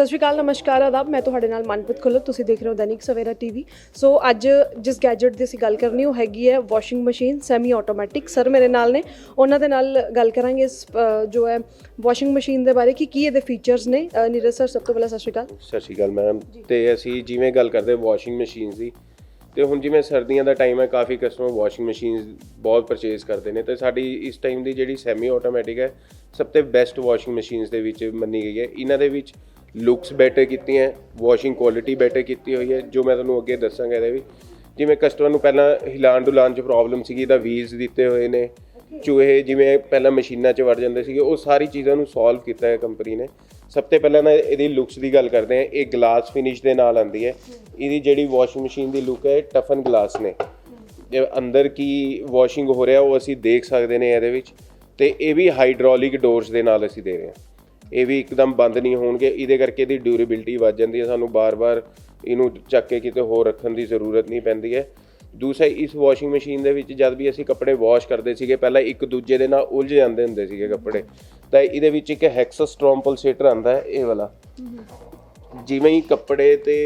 ਸਤਿ ਸ਼੍ਰੀ ਅਕਾਲ ਨਮਸਕਾਰ ਆਦਾਬ। ਮੈਂ ਤੁਹਾਡੇ ਨਾਲ ਮਨਪ੍ਰੀਤ ਖੁੱਲਰ ਤੁਸੀਂ ਦੇਖ ਰਹੇ ਹੋ ਦੈਨਿਕ ਸਵੇਰਾ ਟੀਵੀ। ਸੋ ਅੱਜ ਜਿਸ ਗੈਜਟ ਦੀ ਅਸੀਂ ਗੱਲ ਕਰਨੀ ਉਹ ਹੈਗੀ ਹੈ washing machine semi automatic sir ਮੇਰੇ ਨਾਲ ਨੇ ਉਹਨਾਂ ਦੇ ਨਾਲ ਗੱਲ ਕਰਾਂਗੇ ਇਸ ਅ, ਜੋ ਹੈ ਵਾਸ਼ਿੰਗ ਮਸ਼ੀਨ ਦੇ ਬਾਰੇ ਕਿ ਕੀ ਇਹਦੇ ਫੀਚਰਸ ਨੇ। ਅ, ਨੀਰਜ ਸਰ ਸਭ ਤੋਂ ਪਹਿਲਾਂ ਸਤਿ ਸ਼੍ਰੀ ਅਕਾਲ। ਸਤਿ ਸ਼੍ਰੀ ਅਕਾਲ ਮੈਮ। ਤੇ ਅਸੀਂ ਜਿਵੇਂ ਗੱਲ ਕਰਦੇ ਵਾਸ਼ਿੰਗ ਮਸ਼ੀਨਸ ਦੀ ਤੇ ਹੁਣ ਜਿਵੇਂ ਸਰਦੀਆਂ ਦਾ ਟਾਈਮ ਹੈ ਕਾਫੀ ਕਸਟਮਰ ਵਾਸ਼ਿੰਗ ਮਸ਼ੀਨਸ ਬਹੁਤ ਪਰਚੇਸ ਕਰਦੇ ਨੇ। ਤੇ ਸਾਡੀ ਇਸ ਟਾਈਮ ਦੀ ਜਿਹੜੀ ਸੈਮੀ ਆਟੋਮੈਟਿਕ ਹੈ ਸਭ ਤੋਂ ਬੈਸਟ ਵਾਸ਼ਿੰਗ ਮਸ਼ੀਨਸ ਦੇ ਵਿੱਚ ਮੰਨੀ ਗਈ ਹੈ। ਇਹਨਾਂ ਦੇ ਵਿੱਚ ਲੁੱਕਸ ਬੈਟਰ ਕੀਤੀਆਂ ਵਾਸ਼ਿੰਗ ਕੁਆਲਿਟੀ ਬੈਟਰ ਕੀਤੀ ਹੋਈ ਹੈ ਜੋ ਮੈਂ ਤੁਹਾਨੂੰ ਅੱਗੇ ਦੱਸਾਂਗਾ ਇਹਦੇ ਵਿੱਚ ਜਿਵੇਂ ਕਸਟਮਰ ਨੂੰ ਪਹਿਲਾਂ ਹਿਲਾਣ ਡੁਲਾਣ 'ਚ ਪ੍ਰੋਬਲਮ ਸੀਗੀ ਤਾਂ ਵੀਲਸ ਦਿੱਤੇ ਹੋਏ ਨੇ ਚੂਹੇ ਜਿਵੇਂ ਪਹਿਲਾਂ ਮਸ਼ੀਨਾਂ 'ਚ ਵੜ ਜਾਂਦੇ ਸੀਗੇ ਉਹ ਸਾਰੀ ਚੀਜ਼ਾਂ ਨੂੰ ਸੋਲਵ ਕੀਤਾ ਹੈ ਕੰਪਨੀ ਨੇ। ਸਭ ਤੋਂ ਪਹਿਲਾਂ ਨਾ ਇਹਦੀ ਲੁੱਕਸ ਦੀ ਗੱਲ ਕਰਦੇ ਹਾਂ ਇਹ ਗਲਾਸ ਫਿਨਿਸ਼ ਦੇ ਨਾਲ ਆਉਂਦੀ ਹੈ। ਇਹਦੀ ਜਿਹੜੀ ਵਾਸ਼ਿੰਗ ਮਸ਼ੀਨ ਦੀ ਲੁੱਕ ਹੈ ਟਫਨ ਗਲਾਸ ਨੇ। ਜੇ ਅੰਦਰ ਕੀ ਵਾਸ਼ਿੰਗ ਹੋ ਰਿਹਾ ਉਹ ਅਸੀਂ ਦੇਖ ਸਕਦੇ ਨੇ ਇਹਦੇ ਵਿੱਚ। ਤੇ ਇਹ ਵੀ ਹਾਈਡ੍ਰੋਲਿਕ ਡੋਰਸ ਦੇ ਨਾਲ ਅਸੀਂ ਦੇ ਰਹੇ ਹਾਂ। ਇਹ ਵੀ ਇੱਕਦਮ ਬੰਦ ਨਹੀਂ ਹੋਣਗੇ। ਇਹਦੇ ਕਰਕੇ ਇਹਦੀ ਡਿਊਰੇਬਿਲਟੀ ਵੱਧ ਜਾਂਦੀ ਹੈ। ਸਾਨੂੰ ਬਾਰ-ਬਾਰ ਇਹਨੂੰ ਚੱਕ ਕੇ ਕਿਤੇ ਹੋਰ ਰੱਖਣ ਦੀ ਜ਼ਰੂਰਤ ਨਹੀਂ ਪੈਂਦੀ ਹੈ। ਦੂਸਰਾ ਇਸ ਵਾਸ਼ਿੰਗ ਮਸ਼ੀਨ ਦੇ ਵਿੱਚ ਜਦ ਵੀ ਅਸੀਂ ਕੱਪੜੇ ਵਾਸ਼ ਕਰਦੇ ਸੀਗੇ ਪਹਿਲਾਂ ਇੱਕ ਦੂਜੇ ਦੇ ਨਾਲ ਉਲਝ ਜਾਂਦੇ ਹੁੰਦੇ ਸੀਗੇ ਕੱਪੜੇ। ਤਾਂ ਇਹਦੇ ਵਿੱਚ ਇੱਕ ਹੈਕਸਾਸਟ੍ਰੋਮ ਪਲਸੇਟਰ ਆਂਦਾ ਹੈ ਇਹ ਵਾਲਾ। ਜਿਵੇਂ ਹੀ ਕੱਪੜੇ ਤੇ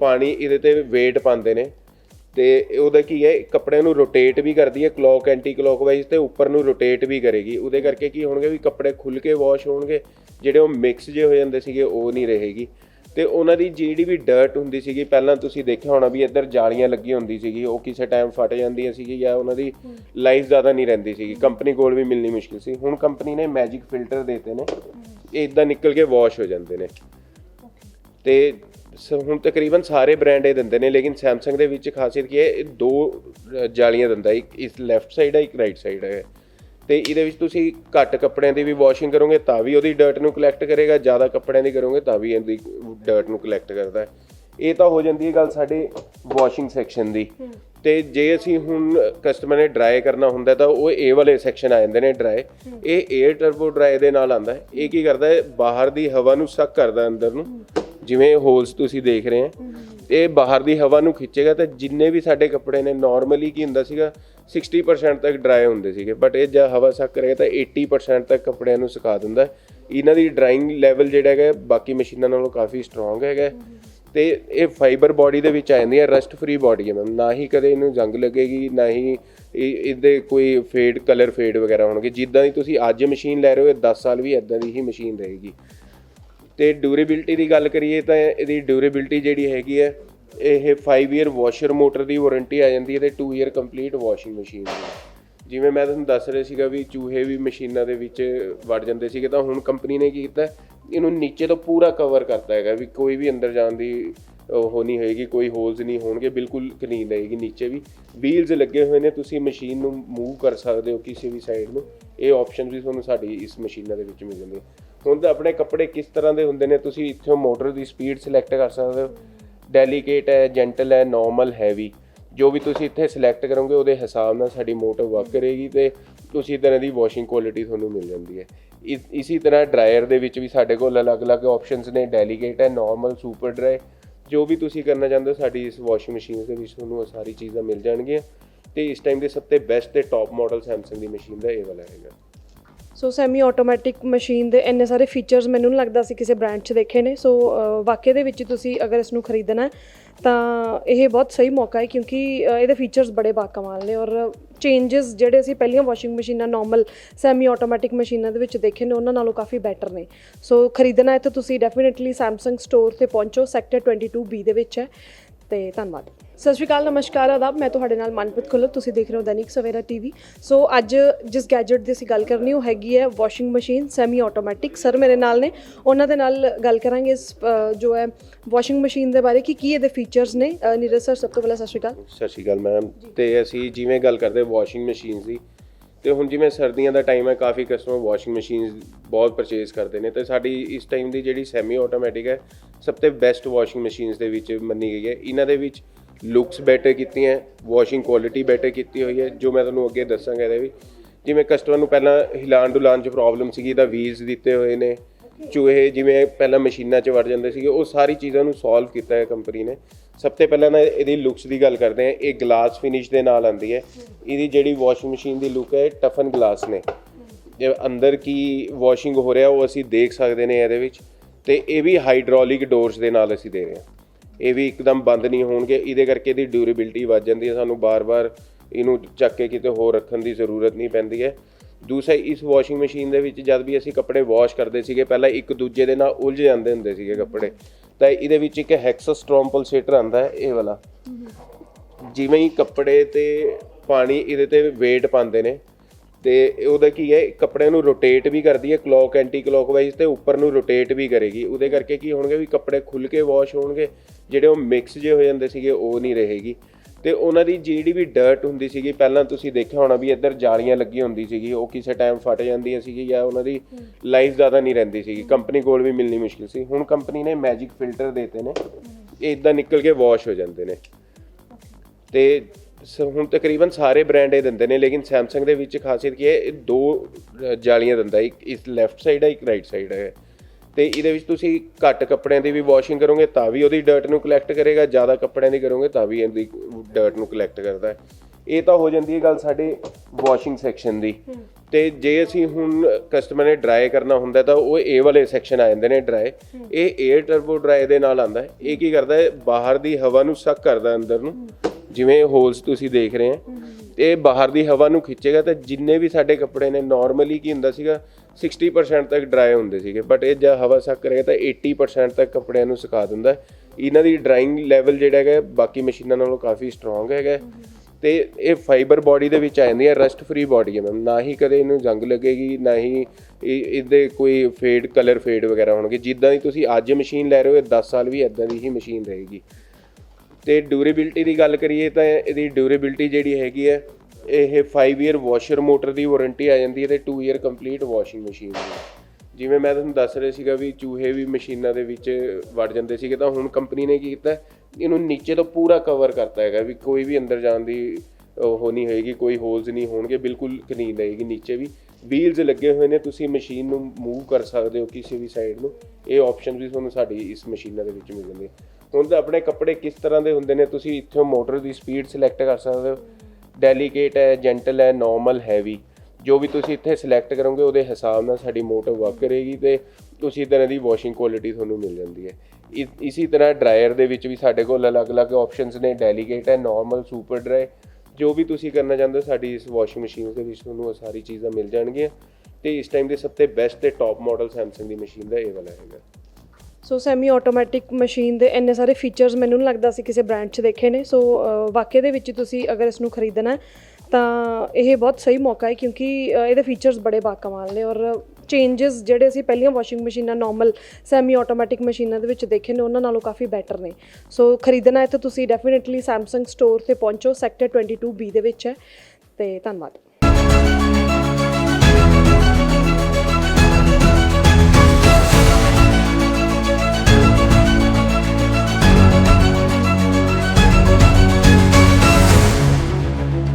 ਪਾਣੀ ਇਹਦੇ ਤੇ weight ਪਾਉਂਦੇ ਨੇ ਤੇ ਉਹਦਾ ਕੀ ਹੈ ਕੱਪੜਿਆਂ ਨੂੰ ਰੋਟੇਟ ਵੀ ਕਰਦੀ ਹੈ ਕਲੌਕ ਐਂਟੀ ਕਲੌਕਵਾਈਜ਼ ਤੇ ਉੱਪਰ ਨੂੰ ਰੋਟੇਟ ਵੀ ਕਰੇਗੀ। ਉਹਦੇ ਕਰਕੇ ਕੀ ਹੋਣਗੇ ਵੀ ਕੱਪੜੇ ਖੁੱਲ ਕੇ ਵਾਸ਼ ਹੋਣਗੇ ਜਿਹੜੇ ਉਹ ਮਿਕਸ ਜੇ ਹੋ ਜਾਂਦੇ ਸੀਗੇ ਉਹ ਨਹੀਂ ਰਹੇਗੀ। ਤੇ ਉਹਨਾਂ ਦੀ ਜਿਹੜੀ ਵੀ ਡਰਟ ਹੁੰਦੀ ਸੀਗੀ ਪਹਿਲਾਂ ਤੁਸੀਂ ਦੇਖਿਆ ਹੋਣਾ ਵੀ ਇੱਧਰ ਜਾਲੀਆਂ ਲੱਗੀ ਹੁੰਦੀ ਸੀਗੀ ਉਹ ਕਿਸੇ ਟਾਈਮ ਫਟ ਜਾਂਦੀਆਂ ਸੀਗੀ ਜਾਂ ਉਹਨਾਂ ਦੀ ਲਾਈਫ ਜ਼ਿਆਦਾ ਨਹੀਂ ਰਹਿੰਦੀ ਸੀਗੀ। ਕੰਪਨੀ ਕੋਲ ਵੀ ਮਿਲਣੀ ਮੁਸ਼ਕਿਲ ਸੀ। ਹੁਣ ਕੰਪਨੀ ਨੇ ਮੈਜਿਕ ਫਿਲਟਰ ਦਿੱਤੇ ਨੇ। ਇਹ ਇਦਾਂ ਨਿਕਲ ਕੇ ਵਾਸ਼ ਹੋ ਜਾਂਦੇ ਨੇ। ਤੇ ਸ- ਹੁਣ ਤਕਰੀਬਨ ਸਾਰੇ ਬ੍ਰਾਂਡ ਇਹ ਦਿੰਦੇ ਨੇ ਲੇਕਿਨ Samsung ਦੇ ਵਿੱਚ ਖਾਸੀਅਤ ਕੀ ਹੈ ਇਹ ਦੋ ਜਾਲੀਆਂ ਦਿੰਦਾ ਇੱਕ ਇਸ ਲੈਫਟ ਸਾਈਡ ਹੈ ਇੱਕ ਰਾਈਟ ਸਾਈਡ ਹੈ ਤੇ ਇਹਦੇ ਵਿੱਚ ਤੁਸੀਂ ਘੱਟ ਕੱਪੜਿਆਂ ਦੀ ਵੀ ਵਾਸ਼ਿੰਗ ਕਰੋਗੇ ਤਾਂ ਵੀ ਉਹਦੀ ਡਰਟ ਨੂੰ ਕਲੈਕਟ ਕਰੇਗਾ ਜ਼ਿਆਦਾ ਕੱਪੜਿਆਂ ਦੀ ਕਰੋਗੇ ਤਾਂ ਵੀ ਇਹਦੀ ਡਰਟ ਨੂੰ ਕਲੈਕਟ ਕਰਦਾ। ਹੈ ਇਹ ਤਾਂ ਹੋ ਜਾਂਦੀ ਹੈ ਗੱਲ ਸਾਡੇ ਵਾਸ਼ਿੰਗ ਸੈਕਸ਼ਨ ਦੀ। ਤੇ ਜੇ ਅਸੀਂ ਹੁਣ ਕਸਟਮਰ ਨੇ ਡਰਾਈ ਕਰਨਾ ਹੁੰਦਾ ਤਾਂ ਉਹ ਇਹ ਵਾਲੇ ਸੈਕਸ਼ਨ ਆ ਜਾਂਦੇ ਨੇ ਡਰਾਈ ਇਹ 에ਅਰ ਟਰਬੋ ਡਰਾਈ ਦੇ ਨਾਲ ਆਂਦਾ ਹੈ। ਇਹ ਕੀ ਕਰਦਾ ਹੈ ਬਾਹਰ ਦੀ ਹਵਾ ਨੂੰ ਸਕ ਕਰਦਾ ਅੰਦਰ ਨੂੰ। ਜਿਵੇਂ ਹੋਲਸ ਤੁਸੀਂ ਦੇਖ ਰਹੇ ਆ ਇਹ ਬਾਹਰ ਦੀ ਹਵਾ ਨੂੰ ਖਿੱਚੇਗਾ ਤਾਂ ਜਿੰਨੇ ਵੀ ਸਾਡੇ ਕੱਪੜੇ ਨੇ ਨਾਰਮਲੀ ਕੀ ਹੁੰਦਾ ਸੀਗਾ 60% ਤੱਕ ਡਰਾਈ ਹੁੰਦੇ ਸੀਗੇ ਬਟ ਇਹ ਜਦ ਹਵਾ ਸਕ ਕਰੇਗਾ ਤਾਂ 80% ਤੱਕ ਕੱਪੜਿਆਂ ਨੂੰ ਸੁਕਾ ਦਿੰਦਾ। ਇਹਨਾਂ ਦੀ ਡਰਾਈਂਗ ਲੈਵਲ ਜਿਹੜਾ ਹੈਗਾ ਬਾਕੀ ਮਸ਼ੀਨਾਂ ਨਾਲੋਂ ਕਾਫੀ ਸਟਰੋਂਗ ਹੈਗਾ। ਤੇ ਇਹ ਫਾਈਬਰ ਬਾਡੀ ਦੇ ਵਿੱਚ ਆ ਜਾਂਦੀ ਹੈ ਰਸਟ ਫ੍ਰੀ ਬਾਡੀ ਹੈ ਮੈਮ ਨਾ ਹੀ ਕਦੇ ਇਹਨੂੰ ਜੰਗ ਲੱਗੇਗੀ ਨਾ ਹੀ ਇਹ ਇਹਦੇ ਕੋਈ ਫੇਡ ਕਲਰ ਫੇਡ ਵਗੈਰਾ ਹੋਣਗੇ। ਜਿੱਦਾਂ ਦੀ ਤੁਸੀਂ ਅੱਜ ਮਸ਼ੀਨ ਲੈ ਰਹੇ ਹੋ ਇਹ 10 ਸਾਲ ਵੀ ਇਦਾਂ ਦੀ ਹੀ ਮਸ਼ੀਨ ਰਹੇਗੀ। ਤੇ ਡਿਊਰੇਬਿਲਟੀ ਦੀ ਗੱਲ ਕਰੀਏ ਤਾਂ ਇਹਦੀ ਡਿਊਰੇਬਿਲਟੀ ਜਿਹੜੀ ਹੈਗੀ ਹੈ, ਇਹ 5 ਇਅਰ ਵਾਸ਼ਰ ਮੋਟਰ ਦੀ ਵਾਰੰਟੀ ਆ ਜਾਂਦੀ ਹੈ ਤੇ 2 ਇਅਰ ਕੰਪਲੀਟ ਵਾਸ਼ਿੰਗ ਮਸ਼ੀਨ ਦੀ। ਜਿਵੇਂ ਮੈਂ ਤੁਹਾਨੂੰ ਦੱਸ ਰਿਹਾ ਸੀਗਾ ਵੀ ਚੂਹੇ ਵੀ ਮਸ਼ੀਨਾਂ ਦੇ ਵਿੱਚ ਵੜ ਜਾਂਦੇ ਸੀਗੇ, ਤਾਂ ਹੁਣ ਕੰਪਨੀ ਨੇ ਕੀ ਕੀਤਾ, ਇਹਨੂੰ ਨੀਚੇ ਤੋਂ ਪੂਰਾ ਕਵਰ ਕਰਤਾ ਹੈਗਾ ਵੀ ਕੋਈ ਵੀ ਅੰਦਰ ਜਾਣ ਦੀ ਉਹ ਨਹੀਂ ਹੋਏਗੀ, ਕੋਈ ਹੋਲਸ ਨਹੀਂ ਹੋਣਗੇ, ਬਿਲਕੁਲ ਕਲੀਨ ਰਹੇਗੀ ਨੀਚੇ ਵੀ। ਵੀਲਸ ਲੱਗੇ ਹੋਏ ਨੇ, ਤੁਸੀਂ ਮਸ਼ੀਨ ਨੂੰ ਮੂਵ ਕਰ ਸਕਦੇ ਹੋ ਕਿਸੇ ਵੀ ਸਾਈਡ ਨੂੰ। ਇਹ ਆਪਸ਼ਨ ਵੀ ਤੁਹਾਨੂੰ ਸਾਡੀ ਇਸ ਮਸ਼ੀਨਾਂ ਦੇ ਵਿੱਚ ਮਿਲ ਜਾਂਦੇ ਹੁਣ ਤਾਂ ਆਪਣੇ ਕੱਪੜੇ ਕਿਸ ਤਰ੍ਹਾਂ ਦੇ ਹੁੰਦੇ ਨੇ? ਤੁਸੀਂ ਇੱਥੋਂ ਮੋਟਰ ਦੀ ਸਪੀਡ ਸਿਲੈਕਟ ਕਰ ਸਕਦੇ ਹੋ। ਡੈਲੀਕੇਟ ਹੈ ਜੈਂਟਲ ਹੈ ਨਾਰਮਲ ਹੈਵੀ ਜੋ ਵੀ ਤੁਸੀਂ ਇੱਥੇ ਸਿਲੈਕਟ ਕਰੋਗੇ, ਉਹਦੇ ਹਿਸਾਬ ਨਾਲ ਸਾਡੀ ਮੋਟਰ ਵਰਕ ਕਰੇਗੀ ਤੇ ਤੁਸੀਂ ਤਰ੍ਹਾਂ ਦੀ ਵਾਸ਼ਿੰਗ ਕੁਆਲਿਟੀ ਤੁਹਾਨੂੰ ਮਿਲ ਜਾਂਦੀ ਹੈ। ਇਸ- ਤਰ੍ਹਾਂ ਡਰਾਇਰ ਦੇ ਵਿੱਚ ਵੀ ਸਾਡੇ ਕੋਲ ਅਲੱਗ-ਅਲੱਗ ਆਪਸ਼ਨਸ ਨੇ। ਡੈਲੀਕੇਟ ਹੈ ਨਾਰਮਲ ਸੁਪਰ ਡਰਾਈ ਜੋ ਵੀ ਤੁਸੀਂ ਕਰਨਾ ਚਾਹੁੰਦੇ ਹੋ, ਸਾਡੀ ਇਸ ਵਾਸ਼ਿੰਗ ਮਸ਼ੀਨ ਦੇ ਵਿੱਚ ਤੁਹਾਨੂੰ ਉਹ ਸਾਰੀ ਚੀਜ਼ਾਂ ਮਿਲ ਜਾਣਗੀਆਂ। ਤੇ ਇਸ ਟਾਈਮ ਦੇ ਸਭ ਤੋਂ ਬੈਸਟ ਤੇ ਟਾਪ ਮਾਡਲ Samsung ਦੀ ਮਸ਼ੀਨ ਦਾ ਇਹ ਵਾਲਾ ਹੈਗਾ। ਸੋ ਸੈਮੀ ਆਟੋਮੈਟਿਕ ਮਸ਼ੀਨ ਦੇ ਇੰਨੇ ਸਾਰੇ ਫੀਚਰਸ ਮੈਨੂੰ ਨਹੀਂ ਲੱਗਦਾ ਸੀ ਕਿਸੇ ਬ੍ਰਾਂਡ 'ਚ ਦੇਖੇ ਨੇ। ਸੋ ਅ, ਦੇ ਵਿੱਚ ਤੁਸੀਂ ਅਗਰ ਇਸ ਨੂੰ ਖਰੀਦਣਾ ਤਾਂ ਇਹ ਬਹੁਤ ਸਹੀ ਮੌਕਾ ਹੈ ਕਿਉਂਕਿ ਇਹਦੇ ਫੀਚਰਸ ਬੜੇ ਬਾਕਮਾਲ ਨੇ ਔਰ ਚੇਂजेस ਜਿਹੜੇ ਅਸੀਂ ਪਹਿਲੀਆਂ ਵਾਸ਼ਿੰਗ ਮਸ਼ੀਨਾਂ ਨਾਰਮਲ ਸੈਮੀ ਆਟੋਮੈਟਿਕ ਮਸ਼ੀਨਾਂ ਦੇ ਵਿੱਚ ਦੇਖੇ ਨੇ ਉਹਨਾਂ ਨਾਲੋਂ ਕਾਫੀ ਬੈਟਰ ਨੇ। ਸੋ ਖਰੀਦਣਾ ਹੈ ਤਾਂ ਤੁਸੀਂ ਡੈਫੀਨਿਟਲੀ Samsung ਸਟੋਰ ਤੇ ਪਹੁੰਚੋ ਸੈਕਟਰ 22B ਦੇ ਵਿੱਚ ਹੈ। ਤੇ ਧੰਨਵਾਦ। ਸਤਿ ਸ਼੍ਰੀ ਅਕਾਲ, ਨਮਸਕਾਰ, ਆਦਾਬ। ਮੈਂ ਤੁਹਾਡੇ ਨਾਲ ਮਨਪ੍ਰੀਤ ਖੁੱਲਰ, ਤੁਸੀਂ ਦੇਖ ਰਹੇ ਹੋ ਦੈਨਿਕ ਸਵੇਰਾ ਟੀਵੀ। ਸੋ ਅੱਜ ਜਿਸ ਗੈਜਟ ਦੀ ਅਸੀਂ ਗੱਲ ਕਰਨੀ, ਉਹ ਹੈਗੀ ਹੈ washing machine semi automatic sir ਮੇਰੇ ਨਾਲ ਨੇ, ਉਹਨਾਂ ਦੇ ਨਾਲ ਗੱਲ ਕਰਾਂਗੇ ਇਸ ਜੋ ਹੈ ਵਾਸ਼ਿੰਗ ਮਸ਼ੀਨ ਦੇ ਬਾਰੇ, ਕਿ ਕੀ ਇਹਦੇ ਫੀਚਰਸ ਨੇ। ਨੀਰਜ ਸਰ ਸਭ ਤੋਂ ਪਹਿਲਾਂ ਸਤਿ ਸ਼੍ਰੀ ਅਕਾਲ। ਸਤਿ ਸ਼੍ਰੀ ਅਕਾਲ ਮੈਮ ਤੇ ਅਸੀਂ ਜਿਵੇਂ ਗੱਲ ਕਰਦੇ ਵਾਸ਼ਿੰਗ ਮਸ਼ੀਨ ਦੀ ਤੇ ਹੁਣ ਜਿਵੇਂ ਸਰਦੀਆਂ ਦਾ ਟਾਈਮ ਹੈ, ਕਾਫੀ ਕਸਟਮਰ ਵਾਸ਼ਿੰਗ ਮਸ਼ੀਨਸ ਬਹੁਤ ਪਰਚੇਸ ਕਰਦੇ ਨੇ, ਤੇ ਸਾਡੀ ਇਸ ਟਾਈਮ ਦੀ ਜਿਹੜੀ ਸੈਮੀ ਆਟੋਮੈਟਿਕ ਹੈ, ਸਭ ਤੋਂ ਬੈਸਟ ਵਾਸ਼ਿੰਗ ਮਸ਼ੀਨਸ ਦੇ ਵਿੱਚ ਮੰਨੀ ਗਈ ਹੈ। ਇਹਨਾਂ ਦੇ ਵਿੱਚ ਲੁੱਕਸ ਬੈਟਰ ਕੀਤੀਆਂ ਵਾਸ਼ਿੰਗ ਕੁਆਲਿਟੀ ਬੈਟਰ ਕੀਤੀ ਹੋਈ ਹੈ, ਜੋ ਮੈਂ ਤੁਹਾਨੂੰ ਅੱਗੇ ਦੱਸਾਂਗਾ ਇਹਦੇ ਵੀ ਜਿਵੇਂ ਕਸਟਮਰ ਨੂੰ ਪਹਿਲਾਂ ਹਿਲਾਣ ਡੁਲਾਣ 'ਚ ਪ੍ਰੋਬਲਮ ਸੀਗੀ ਤਾਂ ਵੀਲਸ ਦਿੱਤੇ ਹੋਏ ਨੇ, ਚੂਹੇ ਜਿਵੇਂ ਪਹਿਲਾਂ ਮਸ਼ੀਨਾਂ 'ਚ ਵੜ ਜਾਂਦੇ ਸੀਗੇ, ਉਹ ਸਾਰੀ ਚੀਜ਼ਾਂ ਨੂੰ ਸੋਲਵ ਕੀਤਾ ਹੈ ਕੰਪਨੀ ਨੇ। ਸਭ ਤੋਂ ਪਹਿਲਾਂ ਨਾ ਇਹਦੀ ਲੁੱਕਸ ਦੀ ਗੱਲ ਕਰਦੇ ਹਾਂ। ਇਹ ਗਲਾਸ ਫਿਨਿਸ਼ ਦੇ ਨਾਲ ਆਉਂਦੀ ਹੈ। ਇਹਦੀ ਜਿਹੜੀ ਵਾਸ਼ਿੰਗ ਮਸ਼ੀਨ ਦੀ ਲੁੱਕ ਹੈ ਟਫਨ ਗਲਾਸ ਨੇ। ਜੇ ਅੰਦਰ ਕੀ ਵਾਸ਼ਿੰਗ ਹੋ ਰਿਹਾ, ਉਹ ਅਸੀਂ ਦੇਖ ਸਕਦੇ ਨੇ ਇਹਦੇ ਵਿੱਚ। ਤੇ ਇਹ ਵੀ ਹਾਈਡ੍ਰੋਲਿਕ ਡੋਰਸ ਦੇ ਨਾਲ ਅਸੀਂ ਦੇ ਰਹੇ ਹਾਂ। ਇਹ ਵੀ ਇੱਕਦਮ ਬੰਦ ਨਹੀਂ ਹੋਣਗੇ। ਇਹਦੇ ਕਰਕੇ ਇਹਦੀ ਡਿਊਰੇਬਿਲਟੀ ਵੱਧ ਜਾਂਦੀ ਹੈ। ਸਾਨੂੰ ਬਾਰ-ਬਾਰ ਇਹਨੂੰ ਚੱਕ ਕੇ ਕਿਤੇ ਹੋਰ ਰੱਖਣ ਦੀ ਜ਼ਰੂਰਤ ਨਹੀਂ ਪੈਂਦੀ ਹੈ। ਦੂਸਰਾ, ਇਸ ਵਾਸ਼ਿੰਗ ਮਸ਼ੀਨ ਦੇ ਵਿੱਚ ਜਦ ਵੀ ਅਸੀਂ ਕੱਪੜੇ ਵਾਸ਼ ਕਰਦੇ ਸੀਗੇ, ਪਹਿਲਾਂ ਇੱਕ ਦੂਜੇ ਦੇ ਨਾਲ ਉਲਝ ਜਾਂਦੇ ਹੁੰਦੇ ਸੀਗੇ ਕੱਪੜੇ। ਤਾਂ ਇਹਦੇ ਵਿੱਚ ਇੱਕ ਹੈਕਸਾਸਟ੍ਰੋਮ ਪਲਸੇਟਰ ਆਂਦਾ ਹੈ, ਇਹ ਵਾਲਾ। ਜਿਵੇਂ ਹੀ ਕੱਪੜੇ ਤੇ ਪਾਣੀ ਇਹਦੇ ਤੇ weight ਪਾਉਂਦੇ ਨੇ, ਤੇ ਉਹਦਾ ਕੀ ਹੈ ਕੱਪੜਿਆਂ ਨੂੰ ਰੋਟੇਟ ਵੀ ਕਰਦੀ ਹੈ ਕਲੌਕ ਐਂਟੀ ਕਲੌਕਵਾਈਜ਼ ਤੇ ਉੱਪਰ ਨੂੰ ਰੋਟੇਟ ਵੀ ਕਰੇਗੀ। ਉਹਦੇ ਕਰਕੇ ਕੀ ਹੋਣਗੇ ਵੀ ਕੱਪੜੇ ਖੁੱਲ ਕੇ ਵਾਸ਼ ਹੋਣਗੇ, ਜਿਹੜੇ ਉਹ ਮਿਕਸ ਜੇ ਹੋ ਜਾਂਦੇ ਸੀਗੇ, ਉਹ ਨਹੀਂ ਰਹੇਗੀ। ਤੇ ਉਹਨਾਂ ਦੀ ਜਿਹੜੀ ਵੀ ਡਰਟ ਹੁੰਦੀ ਸੀਗੀ ਪਹਿਲਾਂ ਤੁਸੀਂ ਦੇਖਿਆ ਹੋਣਾ ਵੀ ਇੱਧਰ ਜਾਲੀਆਂ ਲੱਗੀ ਹੁੰਦੀ ਸੀਗੀ ਉਹ ਕਿਸੇ ਟਾਈਮ ਫਟ ਜਾਂਦੀਆਂ ਸੀਗੀ ਜਾਂ ਉਹਨਾਂ ਦੀ ਲਾਈਫ ਜ਼ਿਆਦਾ ਨਹੀਂ ਰਹਿੰਦੀ ਸੀਗੀ। ਕੰਪਨੀ ਕੋਲ ਵੀ ਮਿਲਣੀ ਮੁਸ਼ਕਿਲ ਸੀ। ਹੁਣ ਕੰਪਨੀ ਨੇ ਮੈਜਿਕ ਫਿਲਟਰ ਦੇਤੇ ਨੇ। ਇਹ ਇਦਾਂ ਨਿਕਲ ਕੇ ਵਾਸ਼ ਹੋ ਜਾਂਦੇ ਨੇ। ਤੇ ਹੁਣ ਤਕਰੀਬਨ ਸਾਰੇ ਬ੍ਰਾਂਡ ਇਹ ਦਿੰਦੇ ਨੇ ਲੇਕਿਨ Samsung ਦੇ ਵਿੱਚ ਖਾਸੀਅਤ ਕੀ ਹੈ ਇਹ ਦੋ ਜਾਲੀਆਂ ਦਿੰਦਾ ਇੱਕ ਇਸ ਲੈਫਟ ਸਾਈਡ ਹੈ ਇੱਕ ਰਾਈਟ ਸਾਈਡ ਹੈ। ਤੇ ਇਹਦੇ ਵਿੱਚ ਤੁਸੀਂ ਘੱਟ ਕੱਪੜਿਆਂ ਦੀ ਵੀ ਵਾਸ਼ਿੰਗ ਕਰੋਗੇ ਤਾਂ ਵੀ ਉਹਦੀ ਡਰਟ ਨੂੰ ਕਲੈਕਟ ਕਰੇਗਾ ਜ਼ਿਆਦਾ ਕੱਪੜਿਆਂ ਦੀ ਕਰੋਗੇ ਤਾਂ ਵੀ ਇਹਦੀ ਡਰਟ ਨੂੰ ਕਲੈਕਟ ਕਰਦਾ ਹੈ। ਇਹ ਤਾਂ ਹੋ ਜਾਂਦੀ ਹੈ ਗੱਲ ਸਾਡੇ ਵਾਸ਼ਿੰਗ ਸੈਕਸ਼ਨ ਦੀ। ਤੇ ਜੇ ਅਸੀਂ ਹੁਣ ਕਸਟਮਰ ਨੇ ਡਰਾਈ ਕਰਨਾ ਹੁੰਦਾ ਤਾਂ ਉਹ ਇਹ ਵਾਲੇ ਸੈਕਸ਼ਨ ਆ ਜਾਂਦੇ ਨੇ ਡਰਾਈ ਇਹ 에ਅਰ ਟਰਬੋ ਡਰਾਈ ਦੇ ਨਾਲ ਆਂਦਾ ਹੈ। ਇਹ ਕੀ ਕਰਦਾ ਹੈ? ਬਾਹਰ ਦੀ ਹਵਾ ਨੂੰ ਸਕ ਕਰਦਾ ਅੰਦਰ ਨੂੰ। ਜਿਵੇਂ ਹੋਲਸ ਤੁਸੀਂ ਦੇਖ ਰਹੇ ਹੋ। ਇਹ ਬਾਹਰ ਦੀ ਹਵਾ ਨੂੰ ਖਿੱਚੇਗਾ ਤਾਂ ਜਿੰਨੇ ਵੀ ਸਾਡੇ ਕੱਪੜੇ ਨੇ ਨਾਰਮਲੀ ਕੀ ਹੁੰਦਾ ਸੀਗਾ 60% ਤੱਕ ਡਰਾਈ ਹੁੰਦੇ ਸੀਗੇ ਬਟ ਇਹ ਜਦ ਹਵਾ ਸੱਕ ਕਰੇਗਾ ਤਾਂ 80% ਤੱਕ ਕੱਪੜਿਆਂ ਨੂੰ ਸੁਕਾ ਦਿੰਦਾ ਇਹਨਾਂ ਦੀ ਡਰਾਈਂਗ ਲੈਵਲ ਜਿਹੜਾ ਹੈਗਾ, ਬਾਕੀ ਮਸ਼ੀਨਾਂ ਨਾਲੋਂ ਕਾਫੀ ਸਟਰੋਂਗ ਹੈਗਾ ਤੇ ਇਹ ਫਾਈਬਰ ਬਾਡੀ ਦੇ ਵਿੱਚ ਆ ਜਾਂਦੀ ਹੈ ਰਸਟ ਫ੍ਰੀ ਬਾਡੀ ਹੈ ਮੈਮ ਨਾ ਹੀ ਕਦੇ ਇਹਨੂੰ ਜੰਗ ਲੱਗੇਗੀ, ਨਾ ਹੀ ਇਹਦੇ ਕੋਈ ਫੇਡ ਕਲਰ ਫੇਡ ਵਗੈਰਾ ਹੋਣਗੇ। ਜਿੱਦਾਂ ਦੀ ਤੁਸੀਂ ਅੱਜ ਮਸ਼ੀਨ ਲੈ ਰਹੇ ਹੋ, ਇਹ 10 ਸਾਲ ਵੀ ਇਦਾਂ ਦੀ ਹੀ ਮਸ਼ੀਨ ਰਹੇਗੀ। ਤੇ ਡਿਊਰੇਬਿਲਟੀ ਦੀ ਗੱਲ ਕਰੀਏ ਤਾਂ ਇਹਦੀ ਡਿਊਰੇਬਿਲਟੀ ਜਿਹੜੀ ਹੈਗੀ ਹੈ ਇਹ 5 ਇਅਰ ਵਾਸ਼ਰ ਮੋਟਰ ਦੀ ਵਾਰੰਟੀ ਆ ਜਾਂਦੀ ਹੈ ਤੇ 2 ਇਅਰ ਕੰਪਲੀਟ ਵਾਸ਼ਿੰਗ ਮਸ਼ੀਨ ਦੀ। ਜਿਵੇਂ ਮੈਂ ਤੁਹਾਨੂੰ ਦੱਸ ਰਿਹਾ ਸੀਗਾ ਵੀ ਚੂਹੇ ਵੀ ਮਸ਼ੀਨਾਂ ਦੇ ਵਿੱਚ ਵੜ ਜਾਂਦੇ ਸੀਗੇ, ਤਾਂ ਹੁਣ ਕੰਪਨੀ ਨੇ ਕੀ ਕੀਤਾ, ਇਹਨੂੰ ਨੀਚੇ ਤੋਂ ਪੂਰਾ ਕਵਰ ਕਰਤਾ ਹੈਗਾ ਵੀ ਕੋਈ ਵੀ ਅੰਦਰ ਜਾਣ ਦੀ ਉਹ ਨਹੀਂ ਹੋਏਗੀ, ਕੋਈ ਹੋਲਸ ਨਹੀਂ ਹੋਣਗੇ, ਬਿਲਕੁਲ ਕਲੀਨ ਰਹੇਗੀ ਨੀਚੇ ਵੀ। ਵੀਲਸ ਲੱਗੇ ਹੋਏ ਨੇ, ਤੁਸੀਂ ਮਸ਼ੀਨ ਨੂੰ ਮੂਵ ਕਰ ਸਕਦੇ ਹੋ ਕਿਸੇ ਵੀ ਸਾਈਡ ਨੂੰ। ਇਹ ਆਪਸ਼ਨ ਵੀ ਤੁਹਾਨੂੰ ਸਾਡੀ ਇਸ ਮਸ਼ੀਨਾਂ ਦੇ ਵਿੱਚ ਮਿਲ ਜਾਂਦੇ ਹੁਣ ਤਾਂ ਆਪਣੇ ਕੱਪੜੇ ਕਿਸ ਤਰ੍ਹਾਂ ਦੇ ਹੁੰਦੇ ਨੇ, ਤੁਸੀਂ ਇੱਥੋਂ ਮੋਟਰ ਦੀ ਸਪੀਡ ਸਿਲੈਕਟ ਕਰ ਸਕਦੇ ਹੋ। ਡੈਲੀਕੇਟ ਹੈ ਜੈਂਟਲ ਹੈ ਨਾਰਮਲ ਹੈਵੀ ਜੋ ਵੀ ਤੁਸੀਂ ਇੱਥੇ ਸਿਲੈਕਟ ਕਰੋਗੇ, ਉਹਦੇ ਹਿਸਾਬ ਨਾਲ ਸਾਡੀ ਮੋਟਰ ਵਰਕ ਕਰੇਗੀ ਤੇ ਉਸੇ ਤਰ੍ਹਾਂ ਦੀ ਵਾਸ਼ਿੰਗ ਕੁਆਲਿਟੀ ਤੁਹਾਨੂੰ ਮਿਲ ਜਾਂਦੀ ਹੈ। ਇ- ਤਰ੍ਹਾਂ ਡਰਾਇਰ ਦੇ ਵਿੱਚ ਵੀ ਸਾਡੇ ਕੋਲ ਅਲੱਗ-ਅਲੱਗ ਆਪਸ਼ਨਸ ਨੇ ਡੈਲੀਕੇਟ ਹੈ ਨਾਰਮਲ ਸੁਪਰ ਡਰਾਈ ਜੋ ਵੀ ਤੁਸੀਂ ਕਰਨਾ ਚਾਹੁੰਦੇ ਹੋ, ਸਾਡੀ ਇਸ ਵਾਸ਼ਿੰਗ ਮਸ਼ੀਨ ਦੇ ਵਿੱਚ ਤੁਹਾਨੂੰ ਉਹ ਸਾਰੀ ਚੀਜ਼ਾਂ ਮਿਲ ਜਾਣਗੀਆਂ। ਤੇ ਇਸ ਟਾਈਮ ਦੇ ਸਭ ਤੋਂ ਬੈਸਟ ਤੇ ਟੌਪ ਮਾਡਲ Samsung ਦੀ ਮਸ਼ੀਨ ਦਾ ਇਹ ਵਾਲਾ ਹੈਗਾ। ਸੋ ਸੈਮੀ ਆਟੋਮੈਟਿਕ ਮਸ਼ੀਨ ਦੇ ਇੰਨੇ ਸਾਰੇ ਫੀਚਰਸ ਮੈਨੂੰ ਨਹੀਂ ਲੱਗਦਾ ਸੀ ਕਿਸੇ ਬ੍ਰਾਂਡ 'ਚ ਦੇਖੇ ਨੇ। ਸੋ ਅ, ਦੇ ਵਿੱਚ ਤੁਸੀਂ ਅਗਰ ਇਸ ਨੂੰ ਖਰੀਦਣਾ ਤਾਂ ਇਹ ਬਹੁਤ ਸਹੀ ਮੌਕਾ ਹੈ ਕਿਉਂਕਿ ਇਹਦੇ ਫੀਚਰਸ ਬੜੇ ਬਾਕਮਾਲ ਨੇ ਔਰ ਚੇਂजेस ਜਿਹੜੇ ਅਸੀਂ ਪਹਿਲੀਆਂ ਵਾਸ਼ਿੰਗ ਮਸ਼ੀਨਾਂ ਨਾਰਮਲ ਸੈਮੀ ਆਟੋਮੈਟਿਕ ਮਸ਼ੀਨਾਂ ਦੇ ਵਿੱਚ ਦੇਖੇ ਨੇ ਉਹਨਾਂ ਨਾਲੋਂ ਕਾਫੀ ਬੈਟਰ ਨੇ। ਸੋ ਖਰੀਦਣਾ ਹੈ ਤਾਂ ਤੁਸੀਂ ਡੈਫੀਨਿਟਲੀ Samsung ਸਟੋਰ ਤੇ ਪਹੁੰਚੋ ਸੈਕਟਰ 22B ਦੇ ਵਿੱਚ ਹੈ। ਤੇ ਧੰਨਵਾਦ।